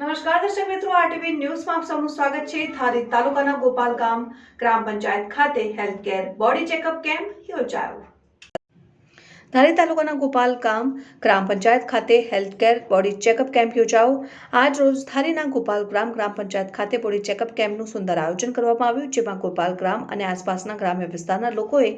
નમસ્કાર, દર્શક મિત્રો આરટીવી ન્યૂઝમાં આપ સૌનું સ્વાગત છે. ધારી તાલુકાના ગોપાલ ગામ ગ્રામ પંચાયત ખાતે health care body checkup camp યોજાયો. ધારી તાલુકાના ગોપાલ ગામ ગ્રામ પંચાયત ખાતે health care body checkup camp યોજાઓ આજ રોજ ધારીના ગોપાલ ગ્રામ ગ્રામ પંચાયત ખાતે બોડી ચેકઅપ કેમ્પનું સુંદર આયોજન કરવામાં આવ્યું, જેમાં ગોપાલ ગ્રામ અને આસપાસના ગ્રામ્ય વિસ્તારના લોકોએ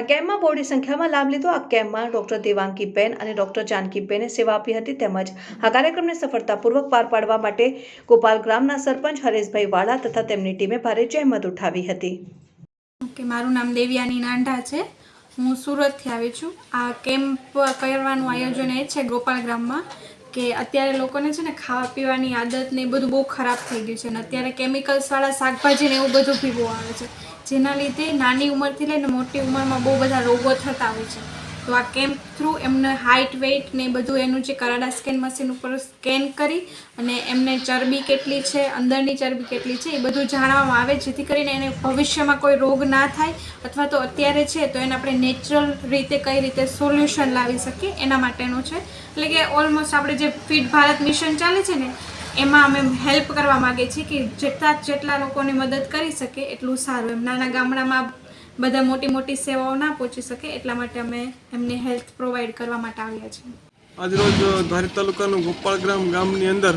આ કેમ્પમાં બોડી સંખ્યામાં લાભ લીધો. આ કેમ્પમાં ડોક્ટર દેવાંગીબેન અને ડોક્ટર જાનકીબેને સેવા આપી હતી, તેમજ આ કાર્યક્રમને સફળતાપૂર્વક પાર પાડવા માટે ગોપાલ ગ્રામના સરપંચ હરેશભાઈ વાળા તથા તેમની ટીમે ભારે જહેમત ઉઠાવી હતી. ઓકે મારું નામ દેવ્યાની નાંઢા છે. હું સુરતથી આવી છું. આ કેમ્પ કરવાનું આયોજન એ છે ગોપાલ ગ્રામમાં કે અત્યારે લોકોને છે ને ખાવા પીવાની આદત ને બધું બહુ ખરાબ થઈ ગયું છે અને અત્યારે કેમિકલ્સવાળા શાકભાજી ને એવું બધું પીવું આવે છે. જેના લીધે નાની ઉંમરથી લઈને મોટી ઉંમરમાં બહુ બધા રોગો થતા હોય છે. તો આ કેમ્પ થ્રુ એમને હાઇટ વેઇટ ને બધું એનું જે કરાડા સ્કેન મશીન ઉપર સ્કેન કરી અને એમને ચરબી કેટલી છે, અંદરની ચરબી કેટલી છે, એ બધું જાણવામાં આવે, જેથી કરીને એને ભવિષ્યમાં કોઈ રોગ ના થાય અથવા તો અત્યારે છે તો એને આપણે નેચરલ રીતે કઈ રીતે સોલ્યુશન લાવી શકીએ એના માટેનું છે. એટલે કે ઓલમોસ્ટ આપણે જે ફિટ ભારત મિશન ચાલે છે ને, એમાં અમે હેલ્પ કરવા માગીએ છીએ કે જેટલા જેટલા લોકોને મદદ કરી શકે એટલું સારું. એમ નાના ગામડામાં બધા મોટી મોટી સેવાઓ ના પહોંચી શકે એટલા માટે અમે એમને હેલ્થ પ્રોવાઈડ કરવા માટે આવ્યા છીએ. આજરોજ ધારી તાલુકાનું ગોપાળ ગ્રામ ગામની અંદર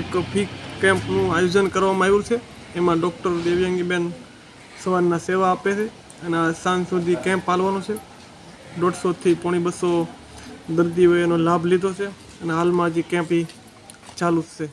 એક ફી કેમ્પનું આયોજન કરવામાં આવ્યું છે. એમાં ડૉક્ટર દેવ્યાંગીબેન સવારના સેવા આપે છે અને સાંજ સુધી કેમ્પ હાલવાનો છે. દોઢસોથી પોણી બસો દર્દીઓએ એનો લાભ લીધો છે અને હાલમાં હજી કેમ્પ ચાલુ જ છે.